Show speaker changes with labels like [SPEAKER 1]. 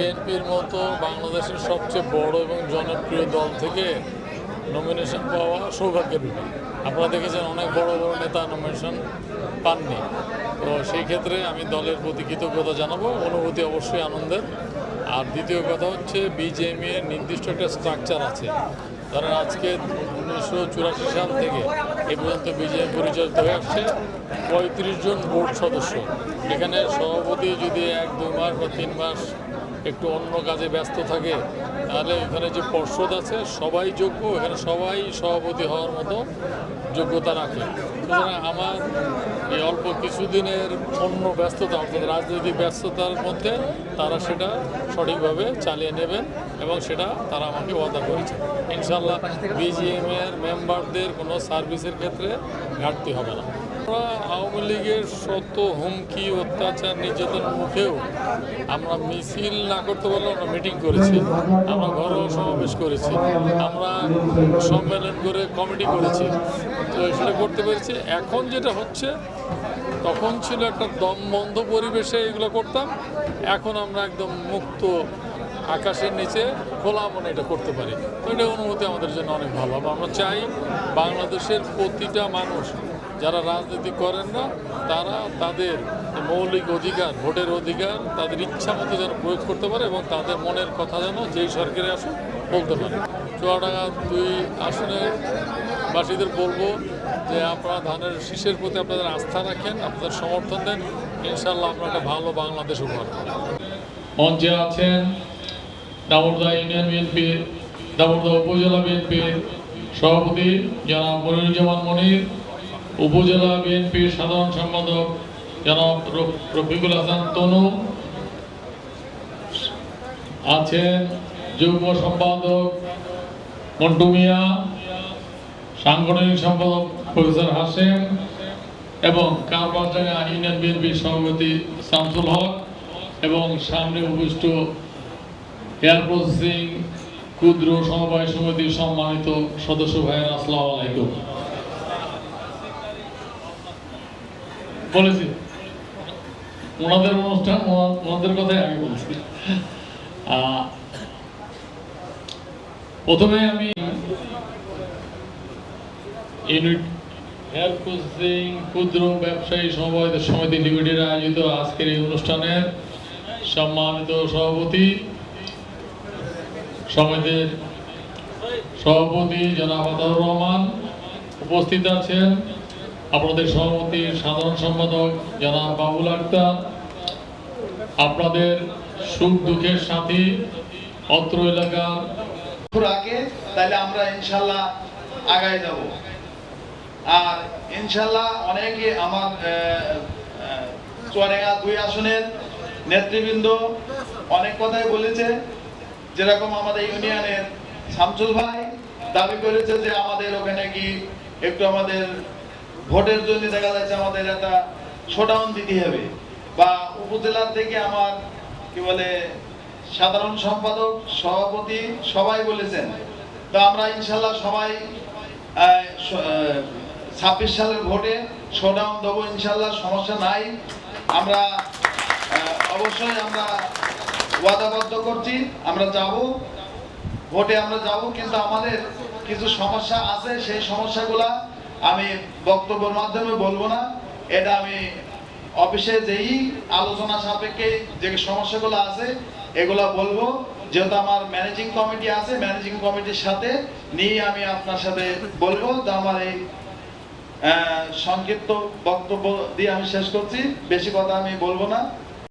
[SPEAKER 1] বিএনপির মতো বাংলাদেশের সবচেয়ে বড় এবং জনপ্রিয় দল থেকে নমিনেশন পাওয়া সৌভাগ্যের ব্যাপার আপনারা দেখেছেন অনেক বড় বড় নেতা নমিনেশন পাননি। তো সেই ক্ষেত্রে আমি দলের প্রতি কৃতজ্ঞতা জানাব। অনুভূতি অবশ্যই আনন্দের। আর দ্বিতীয় কথা হচ্ছে বিজেএমই এর নির্দিষ্ট একটা স্ট্রাকচার আছে। ধরেন আজকে উনিশশো চুরাশি সাল থেকে এ পর্যন্ত বিজেপি পরিচালিত হয়ে আসছে পঁয়ত্রিশ জন বোর্ড সদস্য। এখানে সভাপতি যদি এক, দুই মাস বা তিন মাস একটু অন্য কাজে ব্যস্ত থাকে, তাহলে এখানে যে পর্ষদ আছে, সবাই যোগ্য, এখানে সবাই সভাপতি হওয়ার মতো যোগ্যতা রাখে। সুতরাং আমার এই অল্প কিছুদিনের অন্য ব্যস্ততা, অর্থাৎ রাজনৈতিক ব্যস্ততার মধ্যে তারা সেটা সঠিকভাবে চালিয়ে নেবেন এবং সেটা তারা আমাকে ওয়াদা করেছে। ইনশাল্লাহ বিজিএম এর মেম্বারদের কোনো সার্ভিসের ক্ষেত্রে ঘাটতি হবে না। আমরা আওয়ামী লীগের শত হুমকি, অত্যাচার নির্যাতন মুখেও আমরা মিছিল না করতে পারলেও আমরা মিটিং করেছি, আমরা ঘরেও সমাবেশ করেছি, আমরা সম্মেলন করে কমিটি করেছি। তো সেটা করতে পেরেছি। এখন যেটা হচ্ছে, তখন ছিল একটা দমবন্ধ পরিবেশে এগুলো করতাম। এখন আমরা একদম মুক্ত আকাশের নিচে খোলা মনে এটা করতে পারি। তো এটা অনুভূতি আমাদের জন্য অনেক ভালো। আমরা চাই বাংলাদেশের প্রতিটা মানুষ যারা রাজনীতি করেন না, তারা তাদের মৌলিক অধিকার, ভোটের অধিকার, তাদের ইচ্ছা মতো যেন প্রয়োগ করতে পারে এবং তাদের মনের কথা যেন যেই সরকারে আসুক বলতে পারে চুয়াডাঙ্গা দুই আসনের বাসীদের বলব যে আপনারা ধানের শীষের প্রতি আপনাদের আস্থা রাখেন, আপনাদের সমর্থন দেন ইনশাল্লাহ আপনারা একটা ভালো বাংলাদেশ উপহার। মঞ্চে আছেন দামোদা ইউনিয়ন বিএনপির দামোদা উপজেলা বিএনপির সভাপতি জনাব মনিরুজ্জামান মনির উপজেলা বিএনপির সাধারণ সম্পাদক জনাব রফিকুল হাসান তনু আছেন যুগ্ম সম্পাদক মন্টু মিয়া, সাংগঠনিক সম্পাদক প্রফেসর হাসেম এবং কারবারডাঙ্গা ইউনিয়ন বিএনপির সভাপতি শামসুল হক এবং সামনে উপস্থিত এয়ার প্রসেসিং ক্ষুদ্র সমবায় সমিতির সম্মানিত সদস্য ভাইয়ের, আসসালামু আলাইকুম। বলেছি। ওনাদের অনুষ্ঠান, ওনাদের কথাই আগে বলছি। প্রথমে আমি ক্ষুদ্র ব্যবসায়ী সমবায় সমিতি লিমিটেড আয়োজিত আজকের এই অনুষ্ঠানের সম্মানিত সভাপতি, সমিতির সভাপতি জনাব আতাউর রহমান উপস্থিত আছেন। আপনাদের সভাপতির সাধারণ সম্পাদক জনাব বাবুল আক্তার, আপনাদের সুখ দুঃখের সাথী অত্র এলাকার।
[SPEAKER 2] রাখে তাহলে আমরা ইনশাল্লাহ আগায় যাব। আর ইনশাল্লাহ অনেকে আমার চুয়াডাঙ্গা দুই আসনের নেতৃবৃন্দ অনেক কথাই বলেছে। যেরকম আমাদের ইউনিয়নের শামসুল ভাই দাবি করেছে যে আমাদের ওখানে কি একটু আমাদের ভোটের জন্য দেখা যাচ্ছে আমাদের একটা শোডাউন দিতে হবে। বা উপজেলার থেকে আমার, কি বলে, সাধারণ সম্পাদক, সভাপতি সবাই বলেছেন। তো আমরা ইনশাল্লাহ সবাই ছাব্বিশ সালের ভোটে শোডাউন দেবো ইনশাল্লাহ, সমস্যা নাই। আমরা অবশ্যই আমরা ওয়াদাবদ্ধ করছি, আমরা যাব। ভোটে আমরা যাব, কিন্তু আমাদের কিছু সমস্যা আছে, সেই সমস্যাগুলা আমি বক্তব্যের মাধ্যমে বলব না। এটা আমি অফিসে যেই আলোচনা সাপেক্ষে যে সমস্যাগুলো আছে, এগুলা বলব। যেহেতু আমার ম্যানেজিং কমিটি আছে, ম্যানেজিং কমিটির সাথে নিয়ে আমি আপনার সাথে বলব যে আমার এই সংক্ষিপ্ত বক্তব্য দিয়ে আমি শেষ করছি। বেশি কথা আমি বলব না।